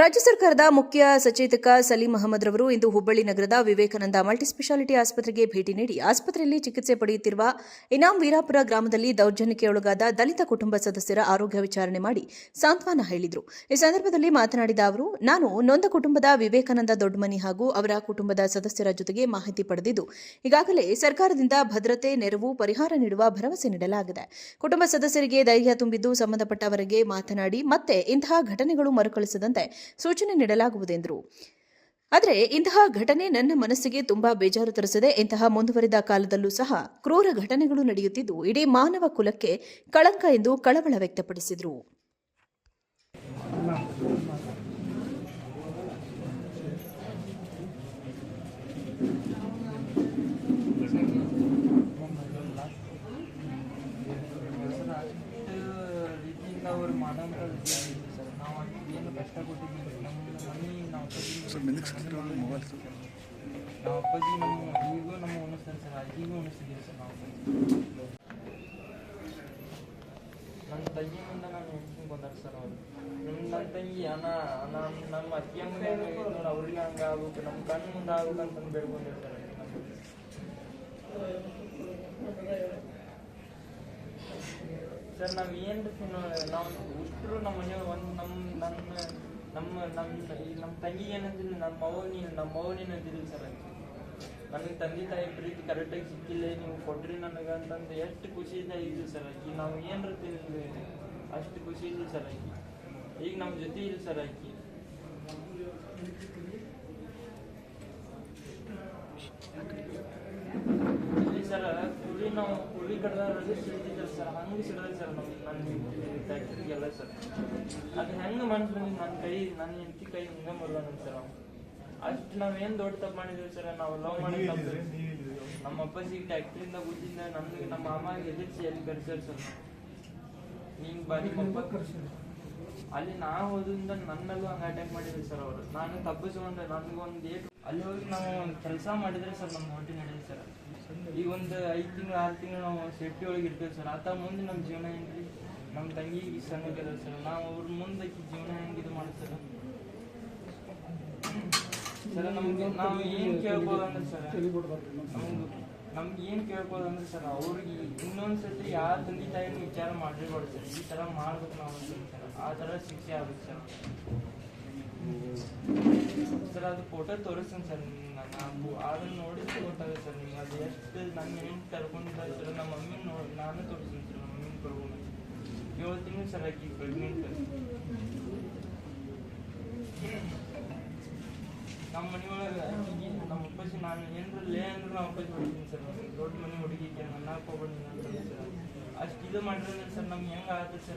ರಾಜ್ಯ ಸರ್ಕಾರದ ಮುಖ್ಯ ಸಚೇತಕ ಸಲೀಂ ಅಹಮದ್ ರವರು ಇಂದು ಹುಬ್ಬಳ್ಳಿ ನಗರದ ವಿವೇಕಾನಂದ ಮಲ್ಟಿಸ್ಪೆಷಾಲಿಟಿ ಆಸ್ಪತ್ರೆಗೆ ಭೇಟಿ ನೀಡಿ ಆಸ್ಪತ್ರೆಯಲ್ಲಿ ಚಿಕಿತ್ಸೆ ಪಡೆಯುತ್ತಿರುವ ಇನಾಂ ವೀರಾಪುರ ಗ್ರಾಮದಲ್ಲಿ ದೌರ್ಜನ್ಯಕ್ಕೆ ಒಳಗಾದ ದಲಿತ ಕುಟುಂಬ ಸದಸ್ಯರ ಆರೋಗ್ಯ ವಿಚಾರಣೆ ಮಾಡಿ ಸಾಂತ್ವನ ಹೇಳಿದರು. ಈ ಸಂದರ್ಭದಲ್ಲಿ ಮಾತನಾಡಿದ ಅವರು, ನಾನು ನೊಂದ ಕುಟುಂಬದ ವಿವೇಕಾನಂದ ದೊಡ್ಡಮನಿ ಹಾಗೂ ಅವರ ಕುಟುಂಬದ ಸದಸ್ಯರ ಜೊತೆಗೆ ಮಾಹಿತಿ ಪಡೆದಿದ್ದು, ಈಗಾಗಲೇ ಸರ್ಕಾರದಿಂದ ಭದ್ರತೆ, ನೆರವು, ಪರಿಹಾರ ನೀಡುವ ಭರವಸೆ ನೀಡಲಾಗಿದೆ. ಕುಟುಂಬ ಸದಸ್ಯರಿಗೆ ಧೈರ್ಯ ತುಂಬಿದ್ದು ಸಂಬಂಧಪಟ್ಟವರಿಗೆ ಮಾತನಾಡಿ, ಮತ್ತೆ ಇಂತಹ ಘಟನೆಗಳು ಮರುಕಳಿಸದಂತೆ ಸೂಚನೆ ನೀಡಲಾಗುವುದೆಂದರು. ಆದರೆ ಇಂತಹ ಘಟನೆ ನನ್ನ ಮನಸ್ಸಿಗೆ ತುಂಬಾ ಬೇಜಾರು ತರಿಸಿದೆ. ಇಂತಹ ಮುಂದುವರಿದ ಕಾಲದಲ್ಲೂ ಸಹ ಕ್ರೂರ ಘಟನೆಗಳು ನಡೆಯುತ್ತಿದ್ದು, ಇಡೀ ಮಾನವ ಕುಲಕ್ಕೆ ಕಳಂಕ ಎಂದು ಕಳವಳ ವ್ಯಕ್ತಪಡಿಸಿದರು. ಅವರು ಮಾಡೋಂಥ ವಿದ್ಯಾರ್ಥಿ ಸರ್ ನಾವು ಅವ್ರಿಗೆ ಏನು ಕಷ್ಟ ಕೊಟ್ಟಿದ್ದೀವಿ ನಮ್ಮ ಮನೆ ನಾವು ಅಪ್ಪಾಜಿ ಸ್ವಲ್ಪ ಮೆಲ್ಲಕ್ಕೆ ಸರ್ ಮೊಬೈಲ್ ಸ್ವಲ್ಪ ನಾವು ಅಪ್ಪಾಜಿ, ನಮ್ಮ ಈಗೂ ನಮ್ಮ ಉಣಿಸ್ತಾರೆ ಸರ್ ಅಜ್ಜಿಗೂ ಉಣಿಸ್ತಿದ್ದೀವಿ ಸರ್ ನಾವು ನನ್ನ ತಂಗಿಯಿಂದ ನಾನು ಹೆಂಡ್ತಿನ ಬಂದಾರ ಸರ್ ಅವರು? ನಮ್ಮ ನನ್ನ ತಂಗಿ ಅಣ್ಣ ನಮ್ಮ ನಮ್ಮ ಅತ್ತಿ ಅಮ್ಮನೇ ನೋಡಿ, ಅವ್ರಿಗೆ ಹಂಗೆ ಆಗ್ಬೇಕು, ನಮ್ಮ ಕಣ್ಣು ಮುಂದೆ ಆಗ್ಬೇಕು ಅಂತಂದು ಬೇಡ್ಕೊಂಡಿರ್ತಾರೆ ಸರ್, ನಾವು ಏನು ನಾವು ಉಷ್ಟ್ರು ನಮ್ಮ ಮನೆಯವ್ರು ಒಂದು ನಮ್ಮ ನಮ್ಮ ನಮ್ಮ ನಮ್ಮ ನಮ್ಮ ತಂಗಿ ಏನಂತಿಲ್ಲ ನಮ್ಮ ಮಗು ನಮ್ಮ ಮಗು ನೀನು ಅಂತಿಲ್ಲ ಸರ್ ಆಕಿ. ನನಗೆ ತಂದೆ ತಾಯಿ ಪ್ರೀತಿ ಕರೆಕ್ಟಾಗಿ ಸಿಕ್ಕಿಲ್ಲ, ನೀವು ಕೊಟ್ರಿ ನನಗೆ ಅಂತಂದು ಎಷ್ಟು ಖುಷಿಯಿಂದ ಇದ್ವಿ ಸರ್ ಆಕಿ ನಾವು ಏನ್ರ ತಿಂದ್ವಿ ಅಷ್ಟು ಖುಷಿ ಇಲ್ಲ ಸರ್ ಆಕಿ ಈಗ ನಮ್ಮ ಜೊತೆ ಇಲ್ಲ ಸರ್ ಆಕಿ ಇಲ್ಲಿ ಸರ್ ಕುರಿ ನಾವು ಕುರಿ ಕಡ್ದಾರಲ್ಲಿ ಸಿಡ್ತಿದ್ದಲ್ಲ ಸರ್ ಹಂಗೆ ಸಿಡದ ಸರ್ ನಮ್ಮ ನನ್ನ ಫ್ಯಾಕ್ಟ್ರಿಗೆಲ್ಲ ಸರ್. ಅದು ಹೆಂಗೆ ಮನ್ಸು ಬಂದಿದ್ದು ನನ್ನ ಕೈ ನನ್ನ ಹೆಂಡತಿ ಕೈ ಹಿಂಗೆ ಮುರಿದಾನ ಸರ್ ಅವ್ನು. ಅಷ್ಟು ನಾವೇನು ದೊಡ್ಡ ತಪ್ಪು ಮಾಡಿದ್ದೀವಿ ಸರ್ ನಾವು ಲವ್ ಮಾಡಿ ನಮ್ಮ ಅಪ್ಪಾಜಿ ಟ್ಯಾಕ್ಟ್ರಿಯಿಂದ ಬುದ್ಧಿಂದ ನಮ್ಗೆ ನಮ್ಮ ಮಾಮ ಎದುರಿಸಿ ಎಲ್ಲಿ ಕರ್ಸ್ಯಾರ ಸರ್. ಹಿಂಗೆ ಬಾರಿ ನಿಮ್ಮ ಅಪ್ಪ. ಅಲ್ಲಿ ನಾ ಹೋದ್ರಿಂದ ನನ್ನಲ್ಲೂ ಹಂಗೆ ಅಟ್ಯಾಕ್ ಮಾಡಿದ್ರು ಸರ್ ಅವರು. ನಾನು ತಪ್ಪಿಸ್ಕೊಂಡೆ ನನಗೊಂದು ಏಟ್ ಅಲ್ಲಿ ಹೋಗಿ ನಾವು ಕೆಲಸ ಮಾಡಿದ್ರೆ ಸರ್ ನಮ್ಮ ಹೊಟ್ಟೆ ನಡೆಯುತ್ತೆ ಸರ್ ಈಗ ಒಂದು ಐದು ತಿಂಗಳು ಆರು ತಿಂಗಳು ನಾವು ಸೇಫ್ಟಿ ಒಳಗೆ ಇರ್ತೇವೆ ಸರ್ ಆತ ಮುಂದೆ ನಮ್ಮ ಜೀವನ ಹೆಂಗ್ರಿ? ನಮ್ಮ ತಂಗಿ ಸಣ್ಣಗಿದೆ ಸರ್ ನಾವು ಅವ್ರ ಮುಂದೆ ಜೀವನ ಹೆಂಗೆ ಇದು ಮಾಡ್ತಾರೆ ಸರ್ ನಮ್ಗೆ ನಾವು ಏನು ಕೇಳ್ಬೋದು ಅಂದ್ರೆ ಸರ್ ನಮ್ಗೆ ನಮ್ಗೆ ಏನು ಕೇಳ್ಬೋದು ಅಂದ್ರೆ ಸರ್, ಅವ್ರಿಗೆ ಇನ್ನೊಂದು ಸತಿ ಯಾವ ತಂದೆ ತಾಯಿನ ವಿಚಾರ ಮಾಡಿರ್ಬಾರ್ದು ಸರ್. ಈ ಥರ ಮಾಡ್ಬೇಕು ನಾವು ಸರ್ ಆ ಥರ ಶಿಕ್ಷೆ ಆಗುತ್ತೆ ಸರ್ ಸರ್, ಅದು ಫೋಟೋ ತೋರಿಸ್ತೀನಿ ಸರ್ ನಾನು. ಅದನ್ನ ನೋಡಿದ್ರೆ ಗೊತ್ತಾಗುತ್ತೆ ಸರ್ ನಿಮ್ಗೆ. ಅದು ಎಷ್ಟು ನನ್ನ ಹೆಣ್ಣು ಕರ್ಕೊಂಡಿದ್ದಾರೆ ಸರ್, ನಮ್ಮ ಮಮ್ಮಿ ನೋಡಿ ನಾನು ತೋರಿಸ್ತೀನಿ ಸರ್ ನಮ್ಮ ಮಮ್ಮಿನ ಕರ್ಕೊಂಡು ತಿಂಗಳು ಸರ್ ಆಕಿ ಪ್ರೆಗ್ನೆಂಟ್ ನಮ್ಮ ಮನೆಯೊಳಗೆ ಅಪ್ಪಾಜಿ ನಾನು ಏನ್ರ ಲೇ ಅಂದ್ರೆ ನಾವು ಅಪ್ಪಾಜಿ ಹೊಡಿತೀನಿ ಸರ್. ದೊಡ್ಡ ಮನೆ ಹುಡುಗಿಗೆ ನನ್ನ ಹೋಗ್ಬೇಡಿ ಅಂತ ಸರ್. ಅಷ್ಟು ಇದು ಮಾಡಿದ್ರೆ ಸರ್, ನಮ್ಗೆ ಹೆಂಗೆ ಆಗುತ್ತೆ ಸರ್?